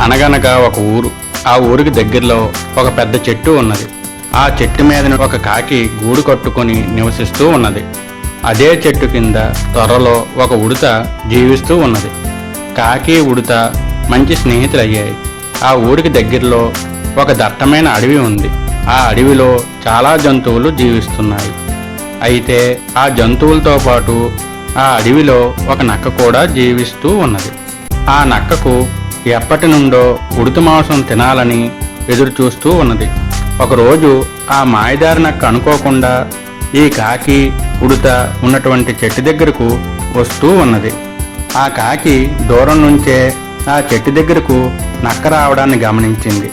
అనగనగా ఒక ఊరు. ఆ ఊరికి దగ్గరలో ఒక పెద్ద చెట్టు ఉన్నది. ఆ చెట్టు మీద ఒక కాకి గూడు కట్టుకొని నివసిస్తూ ఉన్నది. అదే చెట్టు కింద త్వరలో ఒక ఉడత జీవిస్తూ ఉన్నది. కాకి ఉడత మంచి స్నేహితులయ్యాయి. ఆ ఊరికి దగ్గరలో ఒక దట్టమైన అడవి ఉంది. ఆ అడవిలో చాలా జంతువులు జీవిస్తున్నాయి. అయితే ఆ జంతువులతో పాటు ఆ అడవిలో ఒక నక్క కూడా జీవిస్తూ ఉన్నది. ఆ నక్కకు ఎప్పటి నుండో ఉడుత మాంసం తినాలని ఎదురు చూస్తూ ఉన్నది. ఒకరోజు ఆ మాయదారి నక్క అనుకోకుండా ఈ కాకి ఉడుత ఉన్నటువంటి చెట్టు దగ్గరకు వస్తూ ఉన్నది. ఆ కాకి దూరం నుంచే ఆ చెట్టు దగ్గరకు నక్క రావడాన్ని గమనించింది.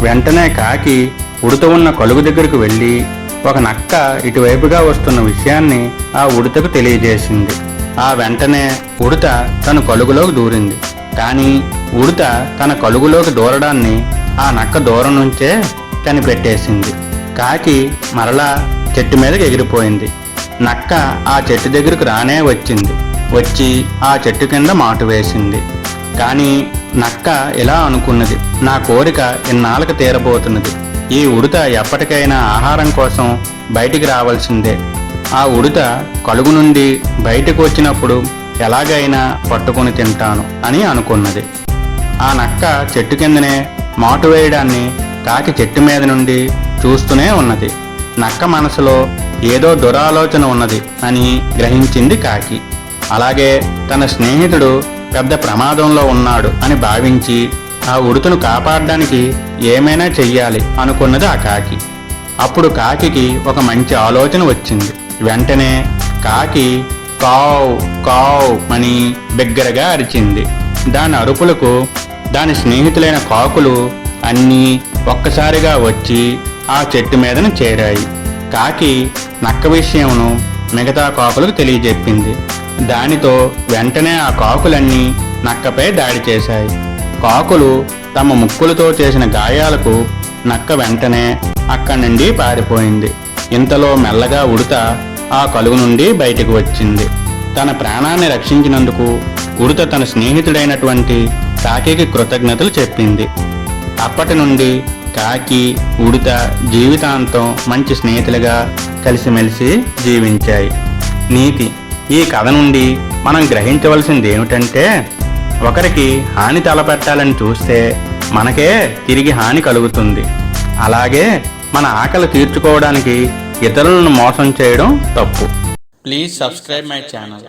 వెంటనే కాకి ఉడత ఉన్న కలుగు దగ్గరకు వెళ్ళి ఒక నక్క ఇటువైపుగా వస్తున్న విషయాన్ని ఆ ఉడతకు తెలియజేసింది. ఆ వెంటనే ఉడత తన కలుగులోకి దూరింది. కానీ ఉడత తన కలుగులోకి దూరడాన్ని ఆ నక్క దూరం నుంచే కనిపెట్టేసింది. కాకి మరలా చెట్టు మీదకి ఎగిరిపోయింది. నక్క ఆ చెట్టు దగ్గరకు రానే వచ్చింది. వచ్చి ఆ చెట్టు కింద మాటు వేసింది. కానీ నక్క ఇలా అనుకున్నది నా కోరిక ఇన్నాళ్ళకి తీరబోతున్నది. ఈ ఉడత ఎప్పటికైనా ఆహారం కోసం బయటికి రావాల్సిందే. ఆ ఉడత కలుగు నుండి బయటకు వచ్చినప్పుడు ఎలాగైనా పట్టుకొని తింటాను అని అనుకున్నది. ఆ నక్క చెట్టు కిందనే మాటు వేయడాన్ని కాకి చెట్టు మీద నుండి చూస్తూనే ఉన్నది. నక్క మనసులో ఏదో దురాలోచన ఉన్నది అని గ్రహించింది కాకి. అలాగే తన స్నేహితుడు పెద్ద ప్రమాదంలో ఉన్నాడు అని భావించి ఆ ఉడుతును కాపాడడానికి ఏమైనా చెయ్యాలి అనుకున్నది ఆ కాకి. అప్పుడు కాకి ఒక మంచి ఆలోచన వచ్చింది. వెంటనే కాకి కావ్ కావ్ అని బిగ్గరగా అరిచింది. దాని అరుపులకు దాని స్నేహితులైన కాకులు అన్నీ ఒక్కసారిగా వచ్చి ఆ చెట్టు మీదన చేరాయి. కాకి నక్క విషయమును మిగతా కాకులకు తెలియజెప్పింది. దానితో వెంటనే ఆ కాకులన్నీ నక్కపై దాడి చేశాయి. కాకులు తమ ముక్కులతో చేసిన గాయాలకు నక్క వెంటనే అక్కడి నుండి పారిపోయింది. ఇంతలో మెల్లగా ఉడత ఆ కలుగు నుండి బయటకు వచ్చింది. తన ప్రాణాన్ని రక్షించినందుకు ఉడత తన స్నేహితుడైనటువంటి కాకికి కృతజ్ఞతలు చెప్పింది. అప్పటి నుండి కాకి ఉడత జీవితాంతం మంచి స్నేహితులుగా కలిసిమెలిసి జీవించాయి. నీతి ఈ కథ నుండి మనం గ్రహించవలసింది ఏమిటంటే ఒకరికి హాని తలపెట్టాలని చూస్తే మనకే తిరిగి హాని కలుగుతుంది. అలాగే మన ఆకలి తీర్చుకోవడానికి ఇతరులను మోసం చేయడం తప్పు. Please subscribe my channel